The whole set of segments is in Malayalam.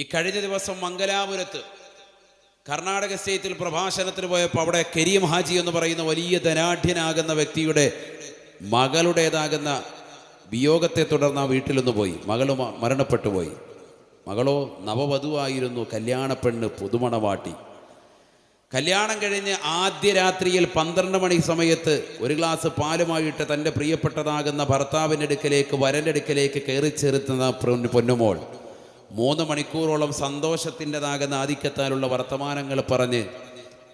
ഈ കഴിഞ്ഞ ദിവസം മംഗലാപുരത്ത് കർണാടക സ്റ്റേറ്റിൽ പ്രഭാഷണത്തിന് പോയപ്പോൾ അവിടെ കരീം ഹാജി എന്ന് പറയുന്ന വലിയ ധനാഢ്യനാകുന്ന വ്യക്തിയുടെ മകളുടേതാകുന്ന വിയോഗത്തെ തുടർന്ന് ആ വീട്ടിലൊന്ന് പോയി. മകൾ മരണപ്പെട്ടു പോയി. മകളോ നവവധുവായിരുന്നു കല്യാണ പെണ്ണ് പുതുമണവാട്ടി. കല്യാണം കഴിഞ്ഞ് ആദ്യ രാത്രിയിൽ പന്ത്രണ്ട് മണി സമയത്ത് ഒരു ഗ്ലാസ് പാലുമായിട്ട് തന്റെ പ്രിയപ്പെട്ടതാകുന്ന ഭർത്താവിന്റെ അടുക്കലേക്ക് വരന്റെ അടുക്കലേക്ക് കയറി ചെറുത്തുന്ന പൊന്നുമോൾ. മൂന്ന് മണിക്കൂറോളം സന്തോഷത്തിന്റെതാകുന്ന ആധിക്യത്താലുള്ള വർത്തമാനങ്ങൾ പറഞ്ഞ്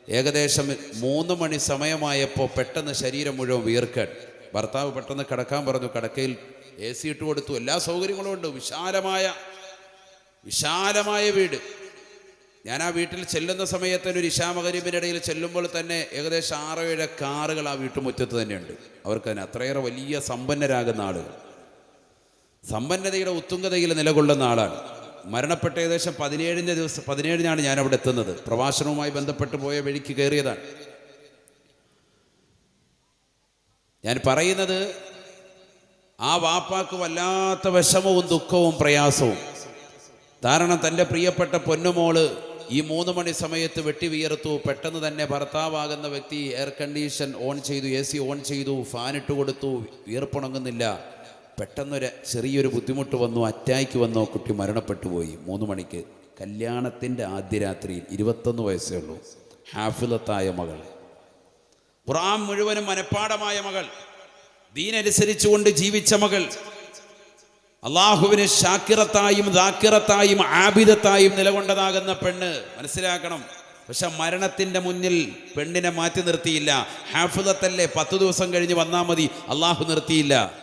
ഏകദേശം മൂന്ന് മണി സമയമായപ്പോൾ പെട്ടെന്ന് ശരീരം മുഴുവൻ വീർക്കാൻ ഭർത്താവ് പെട്ടെന്ന് കിടക്കാൻ പറഞ്ഞു. കിടക്കയിൽ എ സി ഇട്ട് കൊടുത്തു. എല്ലാ സൗകര്യങ്ങളും ഉണ്ട്. വിശാലമായ വിശാലമായ വീട്. ഞാൻ ആ വീട്ടിൽ ചെല്ലുന്ന സമയത്ത് ഒരു ഇഷാമകരീബിന്റെ ഇടയിൽ ചെല്ലുമ്പോൾ തന്നെ ഏകദേശം ആറോ ഏഴ് കാറുകൾ ആ വീട്ടുമുറ്റത്ത് തന്നെയുണ്ട്. അവർക്ക് തന്നെ അത്രയേറെ വലിയ സമ്പന്നരാകുന്ന ആളുകൾ. സമ്പന്നതയുടെ ഉത്തുംഗതയിൽ നിലകൊള്ളുന്ന ആളാണ്. മരണപ്പെട്ട ഏകദേശം പതിനേഴിന്റെ ദിവസം പതിനേഴിനാണ് ഞാൻ അവിടെ എത്തുന്നത്. പ്രഭാഷണവുമായി ബന്ധപ്പെട്ട് പോയ വഴിക്ക് കയറിയതാണ്. ഞാൻ പറയുന്നത് ആ വാപ്പാക്ക് വല്ലാത്ത വിഷമവും ദുഃഖവും പ്രയാസവും. കാരണം തന്റെ പ്രിയപ്പെട്ട പൊന്നുമോൾ ഈ മൂന്ന് മണി സമയത്ത് വെട്ടി വിയർത്തു. പെട്ടെന്ന് തന്നെ ഭർത്താവാകുന്ന വ്യക്തി എയർ കണ്ടീഷൻ ഓൺ ചെയ്തു എ സി ഓൺ ചെയ്തു ഫാൻ ഇട്ട് കൊടുത്തു വിയർപ്പുണങ്ങുന്നില്ല. പെട്ടെന്നൊരു ചെറിയൊരു ബുദ്ധിമുട്ട് വന്നു അറ്റാക്ക് വന്നോ കുട്ടി മരണപ്പെട്ടു പോയി. മൂന്ന് മണിക്ക് കല്യാണത്തിന്റെ ആദ്യ രാത്രിയിൽ ഇരുപത്തൊന്ന് വയസ്സേ ഉള്ളൂ. ഹാഫിലത്തായ മകൾ. ഖുർആൻ മുഴുവനും മനഃപ്പാടമായ മകൾ. ദീനനുസരിച്ചുകൊണ്ട് ജീവിച്ച മകൾ. അള്ളാഹുവിന് ഷാക്കിറത്തായും ദാക്കിറത്തായും ആബിദത്തായും നിലകൊണ്ടതാകുന്ന പെണ്ണ്. മനസ്സിലാക്കണം. പക്ഷെ മരണത്തിന്റെ മുന്നിൽ പെണ്ണിനെ മാറ്റി നിർത്തിയില്ല. ഹാഫിദത്തല്ലേ പത്ത് ദിവസം കഴിഞ്ഞ് വന്നാൽ മതി. അള്ളാഹു നിർത്തിയില്ല.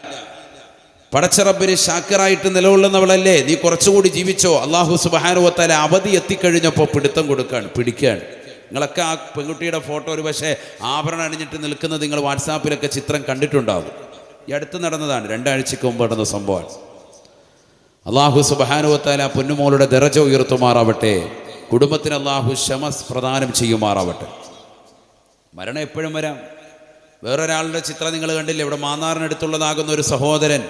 പടച്ചറബിന് ശാക്കറായിട്ട് നിലകൊള്ളുന്നവളല്ലേ? നീ കുറച്ചുകൂടി ജീവിച്ചോ? അള്ളാഹു സുബാനുവത്താല അവധി എത്തിക്കഴിഞ്ഞപ്പോൾ പിടുത്തം കൊടുക്കുകയാണ് പിടിക്കുകയാണ് നിങ്ങളൊക്കെ ആ പെൺകുട്ടിയുടെ ഫോട്ടോ ഒരു പക്ഷേ ആഭരണം അണിഞ്ഞിട്ട് നിൽക്കുന്നത് നിങ്ങൾ വാട്സാപ്പിലൊക്കെ ചിത്രം കണ്ടിട്ടുണ്ടാകും ഈ അടുത്ത് നടന്നതാണ് രണ്ടാഴ്ചക്ക് മുമ്പ് നടന്ന സംഭവമാണ്. അള്ളാഹു സുബാനുവത്താല പൊന്നുമോളുടെ ദറജ ഉയർത്തുമാറാവട്ടെ. കുടുംബത്തിന് അള്ളാഹു ക്ഷമസ് പ്രദാനം ചെയ്യുമാറാവട്ടെ. മരണം എപ്പോഴും വരാം. വേറൊരാളുടെ ചിത്രം നിങ്ങൾ കണ്ടില്ലേ? ഇവിടെ മാന്നാറിനടുത്തുള്ളതാകുന്ന ഒരു സഹോദരൻ.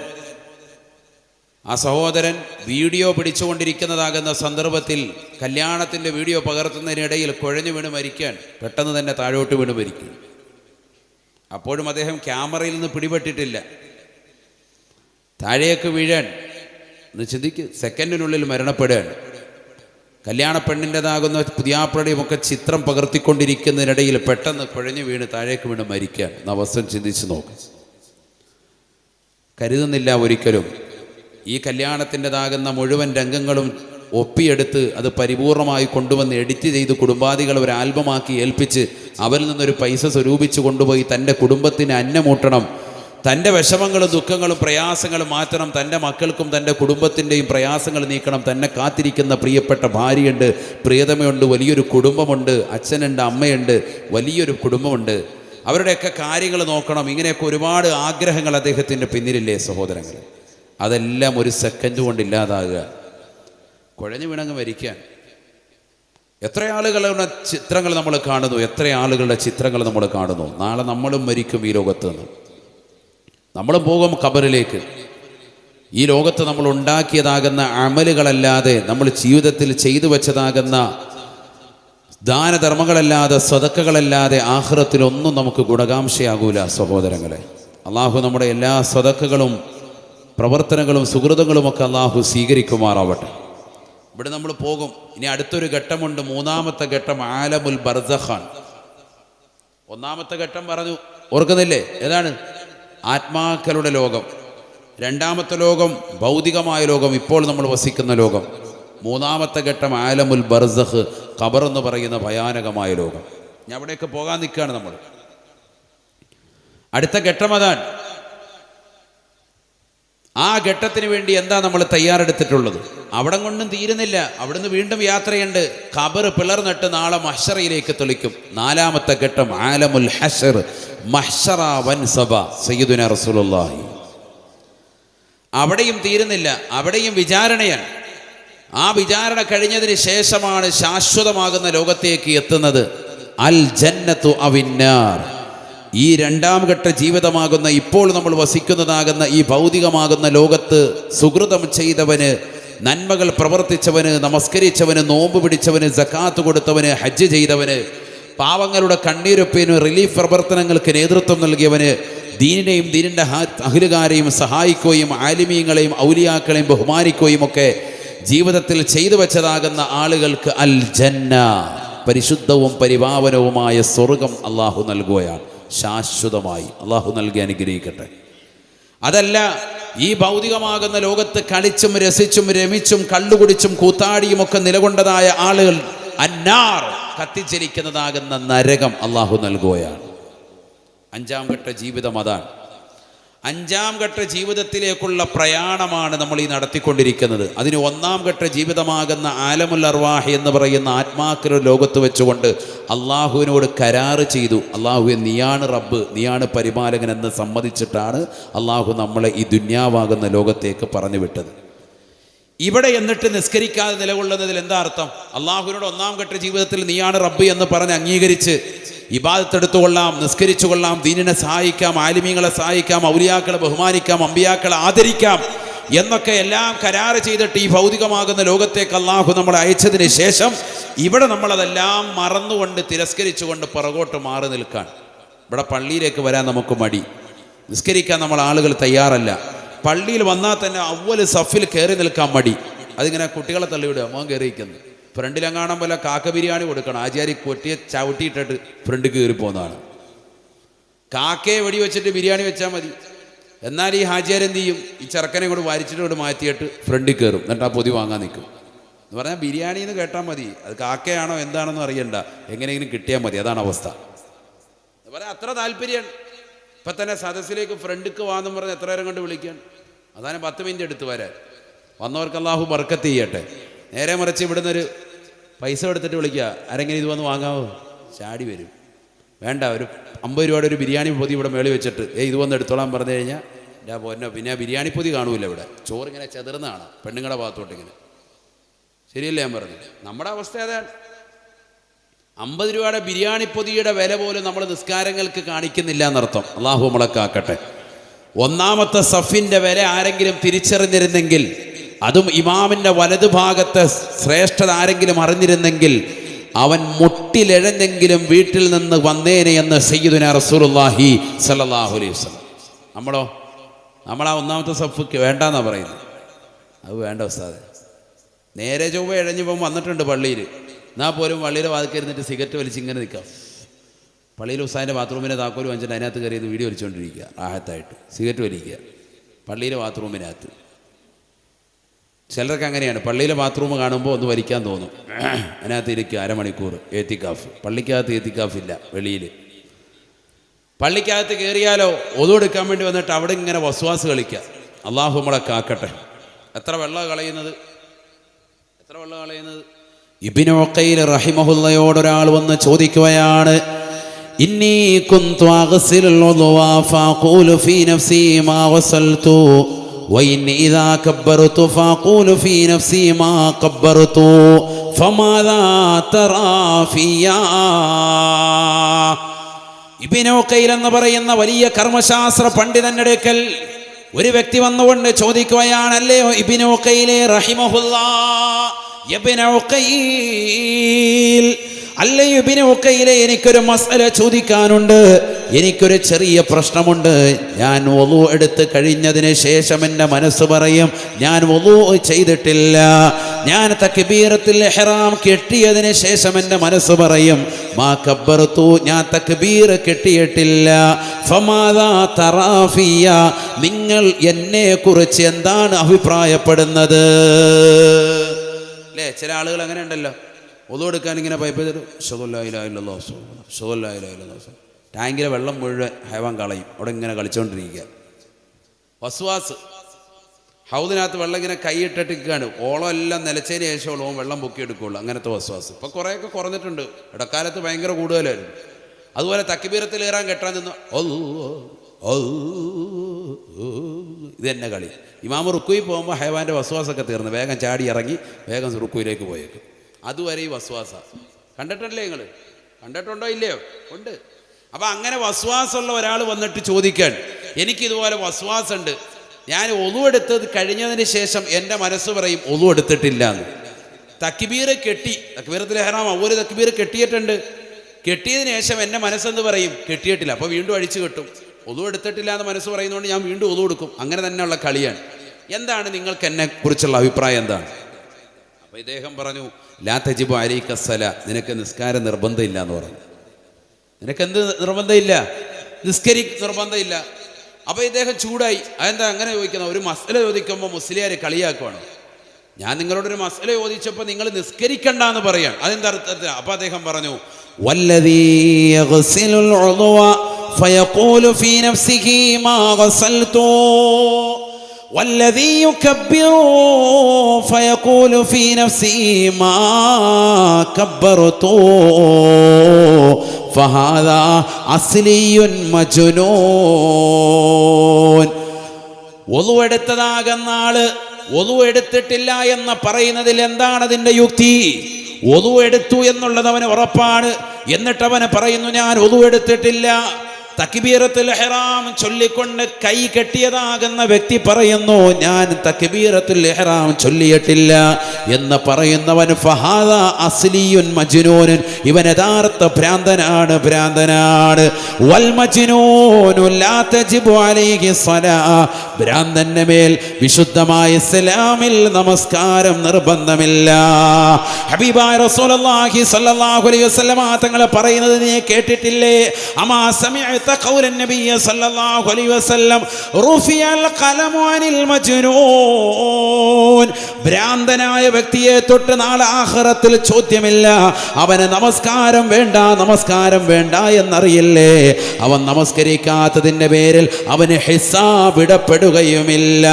ആ സഹോദരൻ വീഡിയോ പിടിച്ചുകൊണ്ടിരിക്കുന്നതാകുന്ന സന്ദർഭത്തിൽ കല്യാണത്തിന്റെ വീഡിയോ പകർത്തുന്നതിനിടയിൽ കുഴഞ്ഞു വീണ് മരിക്കാൻ പെട്ടെന്ന് തന്നെ താഴോട്ട് വീണ് മരിക്കും. അപ്പോഴും അദ്ദേഹം ക്യാമറയിൽ നിന്ന് പിടിപെട്ടിട്ടില്ല. താഴേക്ക് വീഴാൻ എന്ന് ചിന്തിക്ക് സെക്കൻഡിനുള്ളിൽ മരണപ്പെടുകയാണ്. കല്യാണ പെണ്ണിന്റെതാകുന്ന പുതിയാപ്പുഴയും ഒക്കെ ചിത്രം പകർത്തിക്കൊണ്ടിരിക്കുന്നതിനിടയിൽ പെട്ടെന്ന് കുഴഞ്ഞു വീണ് താഴേക്ക് വീണ് മരിക്കാൻ എന്ന അവസ്ഥ ചിന്തിച്ച് നോക്കും. കരുതുന്നില്ല ഒരിക്കലും. ഈ കല്യാണത്തിന്റെതാകുന്ന മുഴുവൻ രംഗങ്ങളും ഒപ്പിയെടുത്ത് അത് പരിപൂർണമായി കൊണ്ടുവന്ന് എഡിറ്റ് ചെയ്ത് കുടുംബാദികൾ ഒരു ആൽബമാക്കി ഏൽപ്പിച്ച് അവരിൽ നിന്നൊരു പൈസ സ്വരൂപിച്ച് കൊണ്ടുപോയി തന്റെ കുടുംബത്തിന് അന്നമൂട്ടണം. തന്റെ വിഷമങ്ങളും ദുഃഖങ്ങളും പ്രയാസങ്ങളും മാറ്റണം. തന്റെ മക്കൾക്കും തന്റെ കുടുംബത്തിന്റെയും പ്രയാസങ്ങൾ നീക്കണം. തന്നെ കാത്തിരിക്കുന്ന പ്രിയപ്പെട്ട ഭാര്യയുണ്ട് പ്രിയതമയുണ്ട് വലിയൊരു കുടുംബമുണ്ട് അച്ഛനുണ്ട് അമ്മയുണ്ട് വലിയൊരു കുടുംബമുണ്ട്. അവരുടെയൊക്കെ കാര്യങ്ങൾ നോക്കണം. ഇങ്ങനെയൊക്കെ ഒരുപാട് ആഗ്രഹങ്ങൾ അദ്ദേഹത്തിന്റെ പിന്നിലില്ലേ സഹോദരങ്ങൾ അതെല്ലാം ഒരു സെക്കൻഡ് കൊണ്ട് ഇല്ലാതാകുക. കുഴഞ്ഞു വീണങ്ങ് മരിക്കാൻ. എത്ര ആളുകളുടെ ചിത്രങ്ങൾ നമ്മൾ കാണുന്നു? എത്ര ആളുകളുടെ ചിത്രങ്ങൾ നമ്മൾ കാണുന്നു? നാളെ നമ്മളും മരിക്കും ഈ ലോകത്ത് നിന്ന് നമ്മളും പോകും ഖബറിലേക്ക്. ഈ ലോകത്ത് നമ്മൾ ഉണ്ടാക്കിയതാകുന്ന അമലുകളല്ലാതെ നമ്മൾ ജീവിതത്തിൽ ചെയ്തു വെച്ചതാകുന്ന ദാനധർമ്മങ്ങളല്ലാതെ സ്വതക്കകളല്ലാതെ ആഹ്റത്തിലൊന്നും നമുക്ക് ഗുണകാംക്ഷയാകൂല സഹോദരങ്ങളെ. അള്ളാഹു നമ്മുടെ എല്ലാ സ്വതക്കകളും പ്രവർത്തനങ്ങളും സുഹൃതങ്ങളുമൊക്കെ അള്ളാഹു സ്വീകരിക്കുമാറാവട്ടെ. ഇവിടെ നമ്മൾ പോകും. ഇനി അടുത്തൊരു ഘട്ടമുണ്ട്. മൂന്നാമത്തെ ഘട്ടം ആലമുൽ ബർദഖാൻ ഒന്നാമത്തെ ഘട്ടം പറഞ്ഞു ഓർക്കുന്നില്ലേ? ഏതാണ്? ആത്മാക്കളുടെ ലോകം. രണ്ടാമത്തെ ലോകം ഭൗതികമായ ലോകം ഇപ്പോൾ നമ്മൾ വസിക്കുന്ന ലോകം. മൂന്നാമത്തെ ഘട്ടം ആലമുൽ ബർസഖ് ഖബർ എന്ന് പറയുന്ന ഭയാനകമായ ലോകം. ഞാൻ അവിടെയൊക്കെ പോകാൻ നിൽക്കുകയാണ് നമ്മൾ. അടുത്ത ഘട്ടം അതാണ്. ആ ഘട്ടത്തിന് വേണ്ടി എന്താ നമ്മൾ തയ്യാറെടുത്തിട്ടുള്ളത്? അവിടെ കൊണ്ടും തീരുന്നില്ല. അവിടുന്ന് വീണ്ടും യാത്രയുണ്ട്. ഖബർ പിളർന്നിട്ട് നാളെ മഹ്ഷറയിലേക്ക് തെളിക്കും. നാലാമത്തെ ഘട്ടം ആലമുൽ ഹഷർ മഹ്ഷറ വൻ സഭ സയ്യിദുന റസൂലുള്ളാഹി. അവിടെയും തീരുന്നില്ല. അവിടെയും വിചാരണയാണ്. ആ വിചാരണ കഴിഞ്ഞതിന് ശേഷമാണ് ശാശ്വതമാകുന്ന ലോകത്തേക്ക് എത്തുന്നത്. അൽ ജന്നത്തു അവിന്നാർ ഈ രണ്ടാം ഘട്ട ജീവിതമാകുന്ന ഇപ്പോൾ നമ്മൾ വസിക്കുന്നതാകുന്ന ഈ ഭൗതികമാകുന്ന ലോകത്ത് സുഹൃതം ചെയ്തവന് നന്മകൾ പ്രവർത്തിച്ചവന് നമസ്കരിച്ചവന് നോമ്പ് പിടിച്ചവന് ജക്കാത്ത് കൊടുത്തവന് ഹജ്ജ് ചെയ്തവന് പാവങ്ങളുടെ കണ്ണീരൊപ്പിന് റിലീഫ് പ്രവർത്തനങ്ങൾക്ക് നേതൃത്വം നൽകിയവന് ദീനിനെയും ദീനിന്റെ അഹിലുകാരെയും സഹായിക്കുകയും ആലിമീങ്ങളെയും ഔലിയാക്കളെയും ബഹുമാനിക്കുകയും ഒക്കെ ജീവിതത്തിൽ ചെയ്തു വെച്ചതാകുന്ന ആളുകൾക്ക് അൽ ജന്ന പരിശുദ്ധവും പരിപാവനവുമായ സ്വർഗം അള്ളാഹു നൽകുകയാണ്. ശാശ്വതമായി. അള്ളാഹു നൽകി അനുഗ്രഹിക്കട്ടെ. അതല്ല ഈ ഭൗതികമാകുന്ന ലോകത്ത് കളിച്ചും രസിച്ചും രമിച്ചും കള്ളുകുടിച്ചും കൂത്താടിയുമൊക്കെ നിലകൊണ്ടതായ ആളുകൾ അന്നാർ കത്തിച്ചിരിക്കുന്നതാകുന്ന നരകം അള്ളാഹു നൽകുകയാണ്. അഞ്ചാം ഘട്ട ജീവിതം അതാണ്. അഞ്ചാം ഘട്ട ജീവിതത്തിലേക്കുള്ള പ്രയാണമാണ് നമ്മൾ ഈ നടത്തിക്കൊണ്ടിരിക്കുന്നത്. അതിന് ഒന്നാം ഘട്ട ജീവിതമാകുന്ന ആലമുൽ അർവാഹ് എന്ന് പറയുന്ന ആത്മാക്കളുടെ ലോകത്ത് വെച്ചുകൊണ്ട് അള്ളാഹുവിനോട് കരാറ് ചെയ്തു. അള്ളാഹുവിൻ നീയാണ് റബ്ബ് നീയാണ് പരിപാലകൻ എന്ന് സമ്മതിച്ചിട്ടാണ് അള്ളാഹു നമ്മളെ ഈ ദുന്യാവാകുന്ന ലോകത്തേക്ക് പറഞ്ഞു വിട്ടത് ഇവിടെ എന്നിട്ട് നിസ്കരിക്കാതെ നിലകൊള്ളുന്നതിൽ എന്താ അർത്ഥം? അള്ളാഹുവിനോട് ഒന്നാം ഘട്ട ജീവിതത്തിൽ നീയാണ് റബ്ബ് എന്ന് പറഞ്ഞ് അംഗീകരിച്ച് ഇബാദത്തെടുത്തുകൊള്ളാം നിസ്കരിച്ചു കൊള്ളാം ദീനിനെ സഹായിക്കാം ആലിമീങ്ങളെ സഹായിക്കാം ഔലിയാക്കളെ ബഹുമാനിക്കാം അമ്പിയാക്കളെ ആദരിക്കാം എന്നൊക്കെ എല്ലാം കരാറ് ചെയ്തിട്ട് ഈ ഭൗതികമാകുന്ന ലോകത്തേക്ക് അള്ളാഹു നമ്മളെ അയച്ചതിന് ശേഷം ഇവിടെ നമ്മളതെല്ലാം മറന്നുകൊണ്ട് തിരസ്കരിച്ചുകൊണ്ട് പുറകോട്ട് മാറി നിൽക്കാൻ ഇവിടെ പള്ളിയിലേക്ക് വരാൻ നമുക്ക് മടി. നിസ്കരിക്കാൻ നമ്മൾ ആളുകൾ തയ്യാറല്ല. പള്ളിയിൽ വന്നാൽ തന്നെ അവൽ സഫിൽ കയറി നിൽക്കാൻ മടി. അതിങ്ങനെ കുട്ടികളെ തള്ളിവിടുക മോൻ കയറിയിരിക്കുന്നു. ഫ്രണ്ടിലെങ്ങാണം പോലെ കാക്ക ബിരിയാണി കൊടുക്കണം. ആചാരി കൊറ്റിയെ ചവിട്ടിയിട്ടിട്ട് ഫ്രണ്ട് കയറി പോകുന്നതാണ് കാക്കയെ വെടി വെച്ചിട്ട് ബിരിയാണി വെച്ചാൽ മതി. എന്നാൽ ഈ ഹാജിയാർ എന്ത് ചെയ്യും? ഈ ചെറുക്കനെ കൂടെ വാരിച്ചിട്ട് ഇവിടെ മാറ്റിയിട്ട് ഫ്രണ്ടിൽ കയറും. എന്നിട്ട് ആ പൊതി വാങ്ങാൻ നിൽക്കും. എന്ന് പറഞ്ഞാൽ ബിരിയാണി എന്ന് കേട്ടാൽ മതി. അത് കാക്കയാണോ എന്താണെന്ന് അറിയണ്ട. എങ്ങനെയെങ്കിലും കിട്ടിയാൽ മതി. അതാണ് അവസ്ഥ. എന്ന് പറഞ്ഞാൽ അത്ര താല്പര്യമാണ് ഇപ്പം തന്നെ സദസ്സിലേക്ക് ഫ്രണ്ടിക്ക് വാന്നും പറഞ്ഞ് എത്ര നേരം കൊണ്ട് വിളിക്കാൻ? അതാണ് പത്ത് മിനിറ്റ് എടുത്ത് വരാൻ. വന്നവർക്ക് അള്ളാഹു ബർക്കത്ത് ചെയ്യട്ടെ. നേരെ മറിച്ച് ഇവിടുന്ന് ഒരു പൈസ എടുത്തിട്ട് വിളിക്കുക. ആരെങ്കിലും ഇത് വന്ന് വാങ്ങാവോ? ചാടി വരും. വേണ്ട ഒരു അമ്പത് രൂപയുടെ ഒരു ബിരിയാണി പൊതി ഇവിടെ മേളി വെച്ചിട്ട് ഏ ഇത് വന്ന് എടുത്തോളാൻ പറഞ്ഞു കഴിഞ്ഞാൽ എന്റെ പൊന്നോ പിന്നെ ബിരിയാണി പൊതി കാണൂല ഇവിടെ. ചോറ് ഇങ്ങനെ ചെതറുന്നതാണ് പെണ്ണുങ്ങളുടെ ഭാഗത്തോട്ട് ഇങ്ങനെ. ശരിയല്ലേ ഞാൻ പറഞ്ഞു നമ്മുടെ അവസ്ഥ അതാണ്. അമ്പത് രൂപയുടെ ബിരിയാണി പൊതിയുടെ വില പോലും നമ്മൾ നിസ്കാരങ്ങൾക്ക് കാണിക്കുന്നില്ല എന്നർത്ഥം. അള്ളാഹു മുളക്കാക്കട്ടെ കാക്കട്ടെ. ഒന്നാമത്തെ സഫിന്റെ വില ആരെങ്കിലും തിരിച്ചറിഞ്ഞിരുന്നെങ്കിൽ അതും ഇമാമിന്റെ വലതുഭാഗത്തെ ശ്രേഷ്ഠത ആരെങ്കിലും അറിഞ്ഞിരുന്നെങ്കിൽ അവൻ മുട്ടിലെഴഞ്ഞെങ്കിലും വീട്ടിൽ നിന്ന് വന്നേനെ എന്ന് സയ്യിദുന റസൂലുള്ളാഹി സലാഹു അലൈഹി നമ്മളോ? നമ്മളാ ഒന്നാമത്തെ സഫ്ക്ക് വേണ്ടെന്നാണ് പറയുന്നത്. അത് വേണ്ട ഉസ്താദ്. നേരെ ചൊവ്വ ഇഴഞ്ഞിപ്പം വന്നിട്ടുണ്ട് പള്ളിയിൽ എന്നാൽ പോലും പള്ളിയുടെ വാതിൽ ഇരുന്നിട്ട് സിഗരറ്റ് വലിച്ച് ഇങ്ങനെ നിൽക്കാം. പള്ളിയിൽ ഉസ്താദിന്റെ ബാത്റൂമിനെ താക്കോലും വാങ്ങിച്ചിട്ട് അതിനകത്ത് കയറിയത് വീഡിയോ വലിച്ചുകൊണ്ടിരിക്കുക ആഹത്തായിട്ട് സിഗരറ്റ് വലിക്കുക. പള്ളിയിലെ ബാത്റൂമിനകത്ത്. ചിലർക്ക് അങ്ങനെയാണ്. പള്ളിയിലെ ബാത്റൂം കാണുമ്പോൾ ഒന്ന് വലിക്കാൻ തോന്നും. അതിനകത്ത് ഇരിക്കുക അരമണിക്കൂർ ഏത്തിക്കാഫ്. പള്ളിക്കകത്ത് ഏത്തിക്കാഫില്ല വെളിയിൽ പള്ളിക്കകത്ത് കയറിയാലോ ഒതുവെടുക്കാൻ വേണ്ടി വന്നിട്ട് അവിടെ ഇങ്ങനെ വസ്വാസ് കളിക്കുക. അള്ളാഹു നമ്മളെ കാക്കട്ടെ. എത്ര വെള്ളം കളയുന്നത്? എത്ര വെള്ളം കളയുന്നത്? ഇബിനോക്കയിൽ റഹിമഹുല്ലയോടൊരാൾ വന്ന് ചോദിക്കുകയാണ് ഇന്നീ കുന്തു ഫീ നഫ്സി മാ وإني إذا كبرت فأقول في نفسي ما كبرت فماذا ترى فيا ഇബിനോക്കയിൽ എന്ന് പറയുന്ന വലിയ കർമ്മശാസ്ത്ര പണ്ഡിതന്റെ അടുക്കൽ ഒരു വ്യക്തി വന്നുകൊണ്ട് ചോദിക്കുകയാണ് അല്ലയോ ഇബിനോക്കയിലെ റഹിമഹുല്ല ഇബ്നു അല്ലയോ ഇബിനോക്കയിലെ എനിക്കൊരു മസല ചോദിക്കാനുണ്ട്. എനിക്കൊരു ചെറിയ പ്രശ്നമുണ്ട്. ഞാൻ ഒലു എടുത്ത് കഴിഞ്ഞതിന് ശേഷം എന്റെ മനസ്സ് പറയും ഞാൻ ഒലു ചെയ്തിട്ടില്ല. ഞാൻ തക്ബീറത്തിൽ ഹെറാം കെട്ടിയതിന് ശേഷം എന്റെ മനസ്സ് പറയും മാ കബ്ബറത്തു ഞാൻ തക്ബീർ കെട്ടിയിട്ടില്ല. ഫമാദാ തറാഫിയ നിങ്ങൾ എന്നെ കുറിച്ച് എന്താണ് അഭിപ്രായപ്പെടുന്നത്? അല്ലേ ചില ആളുകൾ അങ്ങനെ ഉണ്ടല്ലോ ഒതു എടുക്കാൻ ഇങ്ങനെ പൈപ്പ് ചെയ്തിട്ട് ഷൊല്ലായില്ലോ ഷൊല്ലായില്ലോ ടാങ്കിലെ വെള്ളം മുഴുവൻ ഹൈവാൻ കളയും. അവിടെ ഇങ്ങനെ കളിച്ചുകൊണ്ടിരിക്കുക വസ്വാസ് ഹൗദിനകത്ത് വെള്ളം ഇങ്ങനെ കൈയിട്ടിട്ടിരിക്കുകയാണ് ഓളം എല്ലാം നിലച്ചതിന് ശേഷം ഓം വെള്ളം പൊക്കിയെടുക്കുകയുള്ളൂ. അങ്ങനത്തെ വസ്വാസ്. ഇപ്പോൾ കുറേയൊക്കെ കുറഞ്ഞിട്ടുണ്ട്. ഇടക്കാലത്ത് ഭയങ്കര കൂടുതലായിരുന്നു. അതുപോലെ തക്കിബീരത്തിൽ കയറാൻ കെട്ടാൻ നിന്ന്. ഇത് തന്നെ കളി. ഇമാമ റുക്കുയിൽ പോകുമ്പോൾ ഹൈവാന്റെ വസ്വാസൊക്കെ തീർന്നു. വേഗം ചാടി ഇറങ്ങി വേഗം റുക്കുയിലേക്ക് പോയേക്കും. അതുവരെ ഈ വസ്വാസ. കണ്ടിട്ടല്ലേ നിങ്ങൾ കണ്ടിട്ടുണ്ടോ ഇല്ലയോ? ഉണ്ട്. അപ്പം അങ്ങനെ വസ്വാസമുള്ള ഒരാൾ വന്നിട്ട് ചോദിക്കാൻ എനിക്കിതുപോലെ വസ്വാസുണ്ട്. ഞാൻ ഒതുവെടുത്തത് കഴിഞ്ഞതിന് ശേഷം എന്റെ മനസ്സ് പറയും ഒതു എടുത്തിട്ടില്ല എന്ന് തക്കിബീർ കെട്ടി തക്കിബീറത്തിൽ ഹെറാം ഒരു തക്കിബീർ കെട്ടിയിട്ടുണ്ട്. കെട്ടിയതിന് ശേഷം എന്റെ മനസ്സെന്ന് പറയും? കെട്ടിയിട്ടില്ല. അപ്പോൾ വീണ്ടും അഴിച്ചു കെട്ടും. ഒതു എടുത്തിട്ടില്ല എന്ന് മനസ്സ് പറയുന്നതുകൊണ്ട് ഞാൻ വീണ്ടും ഒതു കൊടുക്കും. അങ്ങനെ തന്നെയുള്ള കളിയാണ്. എന്താണ് നിങ്ങൾക്ക് എന്നെ കുറിച്ചുള്ള അഭിപ്രായം എന്താണ്? അപ്പം ഇദ്ദേഹം പറഞ്ഞു ലാ തജിബു സല നിനക്ക് നിസ്കാരം നിർബന്ധമില്ല എന്ന് പറഞ്ഞു. നിനക്ക് എന്ത് നിർബന്ധമില്ല? നിസ്കരി നിർബന്ധമില്ല. അപ്പോൾ ഇദ്ദേഹം ചൂടായി. അതെന്താ അങ്ങനെ ചോദിക്കുന്ന? ഒരു മസല ചോദിക്കുമ്പോൾ മുസ്ലിയാരെ കളിയാക്കുവാണ്. ഞാൻ നിങ്ങളോടൊരു മസല ചോദിച്ചപ്പോൾ നിങ്ങൾ നിസ്കരിക്കണ്ട എന്ന് പറയാണ്. അതെന്താ അർത്ഥത്തിൽ? അപ്പോൾ അദ്ദേഹം പറഞ്ഞു ഫയഖൂലു ഫീ നഫ്സിഹി മാ ഗസൽതു. والذي يكبر فيقول في نفسه ما كبرت فهذا أصلي مجنون ഒതു എടുത്തതാകുന്ന ആള് ഒതു എടുത്തിട്ടില്ല എന്ന് പറയുന്നതിൽ എന്താണ് അതിന്റെ യുക്തി ഒതു എടുത്തു എന്നുള്ളത് അവന് ഉറപ്പാണ് എന്നിട്ട് അവന് പറയുന്നു ഞാൻ ഒതു എടുത്തിട്ടില്ല തക്ബീറത്തുൽ ഇഹ്റാം ചൊല്ലിക്കൊണ്ട് കൈ കെട്ടിയതാകുന്ന വ്യക്തി പറയുന്നു ഞാൻ തക്ബീറത്തുൽ ഇഹ്റാം ചൊല്ലിയിട്ടില്ല എന്ന് പറയുന്നവൻ ഫഹാദ അസ്ലിയുൻ മജ്നൂനുൻ ഇവൻ യഥാർത്ഥ ഭ്രാന്തനാണ് ഭ്രാന്തനാണ്. വൽ ഭ്രാന്തന്റെ മേൽ വിശുദ്ധമായ ഇസ്ലാമിൽ നമസ്കാരം നിർബന്ധമില്ല. ഹബീബായ റസൂലുള്ളാഹി സ്വല്ലല്ലാഹു അലൈഹി വസല്ലമ തങ്ങളെ പറയുന്നത് നീ കേട്ടിട്ടില്ലേ? അമാ സമിഅത النبي صلى الله അലൈഹി വസല്ലം رفع القلم عن മജ്നൂൻ. ഭ്രാന്തനായ വ്യക്തിയെ തൊട്ട് നാളെ ആഹ്റത്തിൽ ചോദ്യമില്ല. അവന് നമസ്കാരം വേണ്ട നമസ്കാരം വേണ്ട എന്നറിയില്ലേ? അവൻ നമസ്കരിക്കാത്തതിന്റെ പേരിൽ അവന് ഹിസാബ് ഇടപ്പെടുകയുമില്ല.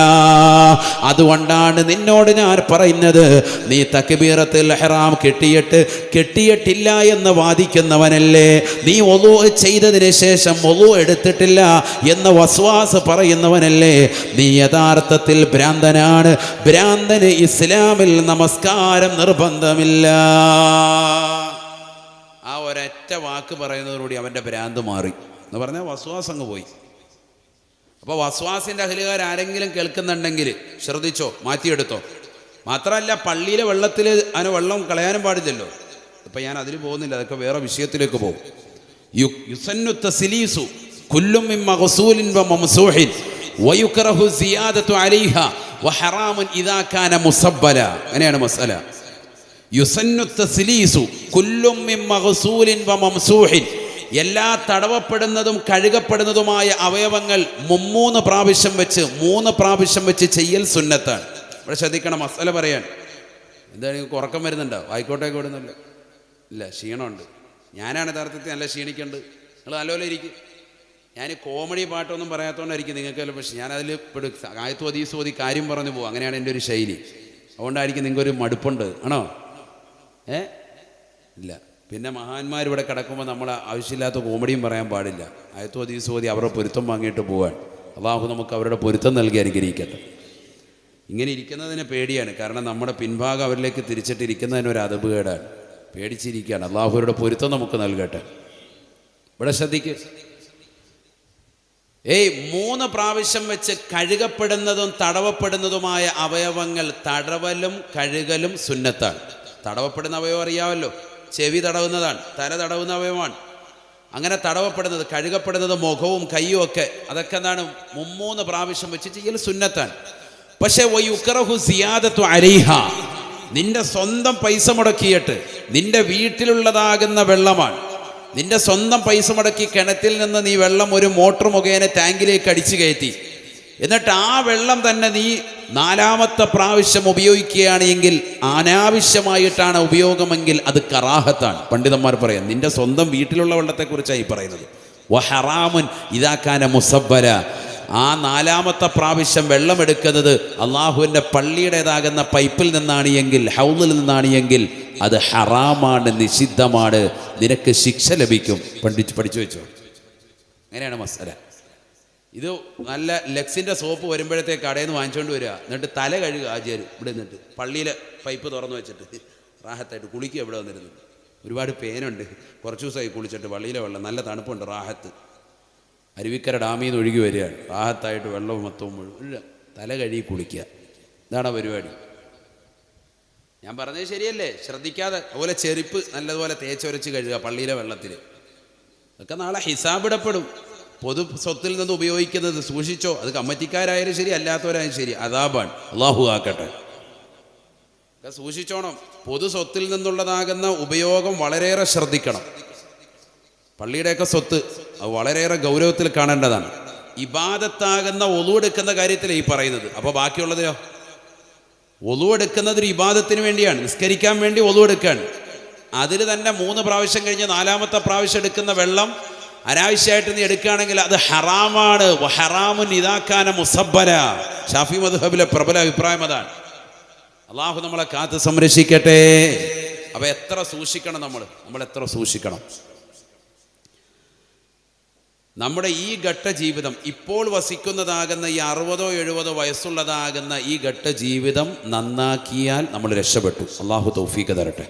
അതുകൊണ്ടാണ് നിന്നോട് ഞാൻ പറയുന്നത് നീ തക്ബീറത്തിൽ ഹെറാം കെട്ടിയിട്ട് കെട്ടിയിട്ടില്ല എന്ന് വാദിക്കുന്നവനല്ലേ? നീ ഒതു ചെയ്തതിന് ശേഷം ഒതു എടുത്തിട്ടില്ല എന്ന് വസ്വാസ് പറയുന്നവനല്ലേ? നീ യഥാർത്ഥത്തിൽ ഭ്രാന്തനാണ്. ഭ്രാന്തന് ഇസ്ലാമിൽ നമസ്കാരം നിർബന്ധമില്ല. ആ ഒരൊറ്റ വാക്ക് പറയുന്നതോടുകൂടി അവന്റെ ഭ്രാന്ത് മാറി. എന്ന് പറഞ്ഞാൽ വസ്വാസ് അങ്ങ് പോയി. അപ്പോൾ വസ്വാസിന്റെ അഖിലുകാർ ആരെങ്കിലും കേൾക്കുന്നുണ്ടെങ്കിൽ ശ്രദ്ധിച്ചോ മാറ്റിയെടുത്തോ. മാത്രമല്ല പള്ളിയിലെ വെള്ളത്തിൽ അതിന് വെള്ളം കളയാനും പാടില്ലല്ലോ. ഇപ്പം ഞാൻ അതിന് പോകുന്നില്ല അതൊക്കെ വേറെ വിഷയത്തിലേക്ക് പോകും. എല്ലാ തടവപ്പെടുന്നതും കഴുകപ്പെടുന്നതുമായ അവയവങ്ങൾ മുമ്മൂന്ന് പ്രാവശ്യം വെച്ച് മൂന്ന് പ്രാവശ്യം വെച്ച് ചെയ്യൽ സുന്നത്താണ്. ഇവിടെ ശ്രദ്ധിക്കണം മസാല പറയാൻ. എന്താണ് ഉറക്കം വരുന്നുണ്ടോ? ആയിക്കോട്ടെ കൂടുന്നില്ല ഇല്ല ക്ഷീണമുണ്ട്. ഞാനാണ് യഥാർത്ഥത്തിൽ നല്ല ക്ഷീണിക്കേണ്ടത്. നിങ്ങൾ നല്ലപോലെ ഇരിക്കും. ഞാൻ കോമഡി പാട്ടൊന്നും പറയാത്തതുകൊണ്ടായിരിക്കും നിങ്ങൾക്ക് പക്ഷെ ഞാനതിൽ പെടും. ആയത്തു അതീസ് ഓതി കാര്യം പറഞ്ഞു പോകും അങ്ങനെയാണ് എന്റെ ഒരു ശൈലി. അതുകൊണ്ടായിരിക്കും നിങ്ങൾക്കൊരു മടുപ്പുണ്ട്. ആണോ? ഏ? ഇല്ല. പിന്നെ മഹാന്മാർ ഇവിടെ കിടക്കുമ്പോൾ നമ്മൾ ആവശ്യമില്ലാത്ത കോമഡിയും പറയാൻ പാടില്ല. ആയത്തോ ദിവസം ഓതി അവരുടെ പൊരുത്തം വാങ്ങിയിട്ട് പോകാൻ അള്ളാഹു നമുക്ക് അവരുടെ പൊരുത്തം നൽകി അനുഗ്രഹിക്കട്ടെ. ഇങ്ങനെ ഇരിക്കുന്നതിന് പേടിയാണ്. കാരണം നമ്മുടെ പിൻഭാഗം അവരിലേക്ക് തിരിച്ചിട്ടിരിക്കുന്നതിന് ഒരു അതപകേടാണ് പേടിച്ചിരിക്കുകയാണ്. അള്ളാഹുരുടെ പൊരുത്തം നമുക്ക് നൽകട്ടെ. ഇവിടെ ശ്രദ്ധിക്കുക ഏയ് മൂന്ന് പ്രാവശ്യം വെച്ച് കഴുകപ്പെടുന്നതും തടവപ്പെടുന്നതുമായ അവയവങ്ങൾ തടവലും കഴുകലും സുന്നത്താണ്. തടവപ്പെടുന്ന അവയവം അറിയാമല്ലോ. ചെവി തടവുന്നതാണ് തല തടവുന്ന അവയവമാണ്. അങ്ങനെ തടവപ്പെടുന്നത് കഴുകപ്പെടുന്നത് മുഖവും കയ്യും ഒക്കെ അതൊക്കെ എന്താണ്? മുമ്മൂന്ന് പ്രാവശ്യം വെച്ച് ചെയ്യൽ സുന്നത്താണ്. പക്ഷേ വയുക്കറഹു സിയാദത്വ അലൈഹ. നിന്റെ സ്വന്തം പൈസ മുടക്കിയിട്ട് നിന്റെ വീട്ടിലുള്ളതാകുന്ന വെള്ളമാണ്. നിന്റെ സ്വന്തം പൈസ മുടക്കി കിണറ്റിൽ നിന്ന് നീ വെള്ളം ഒരു മോട്ടോർ മുഖേന ടാങ്കിലേക്ക് അടിച്ചു കയറ്റി. എന്നിട്ട് ആ വെള്ളം തന്നെ നീ നാലാമത്തെ പ്രാവശ്യം ഉപയോഗിക്കുകയാണ് എങ്കിൽ അനാവശ്യമായിട്ടാണ് ഉപയോഗമെങ്കിൽ അത് കറാഹത്താണ്. പണ്ഡിതന്മാർ പറയാം നിന്റെ സ്വന്തം വീട്ടിലുള്ള വെള്ളത്തെക്കുറിച്ചായി പറയുന്നത്. ഹറാമുൻ ഇതാക്കാന മുസബ്ബര ആ നാലാമത്തെ പ്രാവശ്യം വെള്ളമെടുക്കുന്നത് അള്ളാഹുവിന്റെ പള്ളിയുടേതാകുന്ന പൈപ്പിൽ നിന്നാണ് എങ്കിൽ ഹൗദിൽ നിന്നാണ് എങ്കിൽ അത് ഹറാമാണ് നിഷിദ്ധമാണ്. നിനക്ക് ശിക്ഷ ലഭിക്കും. പഠിച്ച് പഠിച്ചു വെച്ചോ. അങ്ങനെയാണ് മസാല. ഇത് നല്ല ലെക്സിന്റെ സോപ്പ് വരുമ്പോഴത്തേക്ക് കടയിൽ നിന്ന് വാങ്ങിച്ചുകൊണ്ട് വരിക. എന്നിട്ട് തല കഴുകുക ആചാര് ഇവിടെ നിന്നിട്ട്. പള്ളിയിലെ പൈപ്പ് തുറന്നു വെച്ചിട്ട്. റാഹത്തായിട്ട് കുളിക്കുക ഇവിടെ വന്നിരുന്നു. ഒരുപാട് പേനുണ്ട്. കുറച്ച് ദിവസമായി കുളിച്ചിട്ട് പള്ളിയിലെ വെള്ളം. നല്ല തണുപ്പുണ്ട് റാഹത്ത്. അരുവിക്കര ഡാമിൽ നിന്ന് ഒഴുകി വരികയാണ് റാഹത്തായിട്ട് വെള്ളവും മൊത്തവും മുഴുവൻ. തല കഴുകി കുളിക്കുക. ഇതാണ് പരിപാടി. ഞാൻ പറഞ്ഞത് ശരിയല്ലേ? ശ്രദ്ധിക്കാതെ അതുപോലെ ചെരുപ്പ് നല്ലതുപോലെ തേച്ചൊരച്ച് കഴുകുക പള്ളിയിലെ വെള്ളത്തിൽ. അതൊക്കെ നാളെ ഹിസാബിടപ്പെടും പൊതു സ്വത്തിൽ നിന്ന് ഉപയോഗിക്കുന്നത് സൂക്ഷിച്ചോ? അത് കമ്മറ്റിക്കാരായാലും ശരി അല്ലാത്തവരായാലും ശരി. അതാബാണ് അള്ളാഹു ആക്കട്ടെ. സൂക്ഷിച്ചോണം. പൊതു സ്വത്തിൽ നിന്നുള്ളതാകുന്ന ഉപയോഗം വളരെയേറെ ശ്രദ്ധിക്കണം. പള്ളിയുടെയൊക്കെ സ്വത്ത് അത് വളരെയേറെ ഗൗരവത്തിൽ കാണേണ്ടതാണ്. ഇബാദത്താകുന്ന ഒലുവെടുക്കുന്ന കാര്യത്തിൽ ഈ പറയുന്നത്. അപ്പോൾ ബാക്കിയുള്ളതിലോ ഒലുവെടുക്കുന്നത് ഒരു ഇബാദത്തിന് വേണ്ടിയാണ്. നിസ്കരിക്കാൻ വേണ്ടി ഒലുവെടുക്കുകയാണ് അതിൽ തന്നെ മൂന്ന് പ്രാവശ്യം കഴിഞ്ഞ് നാലാമത്തെ പ്രാവശ്യം എടുക്കുന്ന വെള്ളം അനാവശ്യമായിട്ട് നീ എടുക്കുകയാണെങ്കിൽ അത് ഹറാമാണ്. ഹറാമുൻ ഇതാക്കാന മുസബ്ബല. ഷാഫി മധുഹബിലെ പ്രബല അഭിപ്രായം അതാണ്. അള്ളാഹു നമ്മളെ കാത്ത് സംരക്ഷിക്കട്ടെ. അപ്പോൾ എത്ര സൂക്ഷിക്കണം നമ്മൾ നമ്മൾ എത്ര സൂക്ഷിക്കണം? നമ്മുടെ ഈ ഘട്ട ജീവിതം ഇപ്പോൾ വസിക്കുന്നതാകുന്ന ഈ അറുപതോ എഴുപതോ വയസ്സുള്ളതാകുന്ന ഈ ഘട്ട ജീവിതം നന്നാക്കിയാൽ നമ്മൾ രക്ഷപ്പെട്ടു. അള്ളാഹു തൗഫീക്ക് തരട്ടെ.